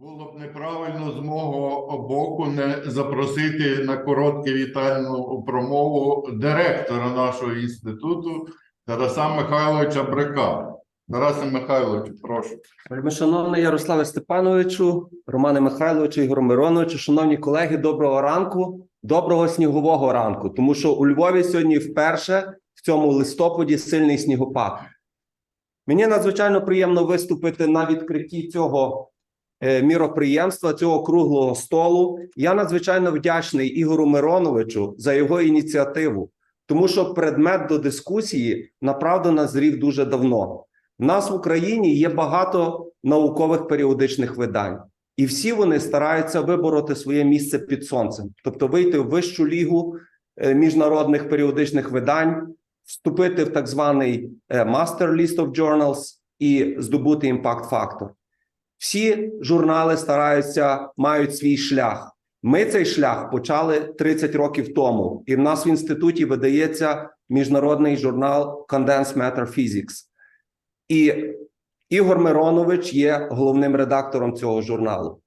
Було б неправильно з мого боку не запросити на коротку вітальну промову директора нашого інституту Тараса Михайловича Брика. Тарасе Михайловичу, прошу. Вельмишановний Ярославе Степановичу, Романе Михайловичу, Ігору Мироновичу, шановні колеги, доброго ранку, доброго снігового ранку, тому що у Львові сьогодні вперше в цьому листопаді сильний снігопад. Мені надзвичайно приємно виступити на відкритті цього міроприємства, цього круглого столу. Я надзвичайно вдячний Ігору Мироновичу за його ініціативу, тому що предмет до дискусії направду назрів дуже давно. В нас в Україні є багато наукових періодичних видань, і всі вони стараються вибороти своє місце під сонцем, тобто вийти в вищу лігу е, міжнародних періодичних видань, вступити в так званий е, Master List of Journals і здобути імпакт фактор. Всі журнали стараються мають свій шлях. Ми цей шлях почали 30 років тому, і в нас в інституті видається міжнародний журнал Condensed Matter Physics. І Ігор Миронович є головним редактором цього журналу.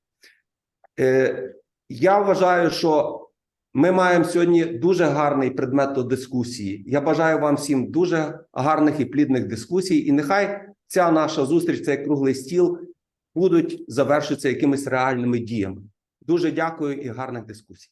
Е, я вважаю, що ми маємо сьогодні дуже гарний предмет до дискусії. Я бажаю вам всім дуже гарних і плідних дискусій. І нехай ця наша зустріч, цей круглий стіл, будуть завершитися якимись реальними діями. Дуже дякую і гарних дискусій.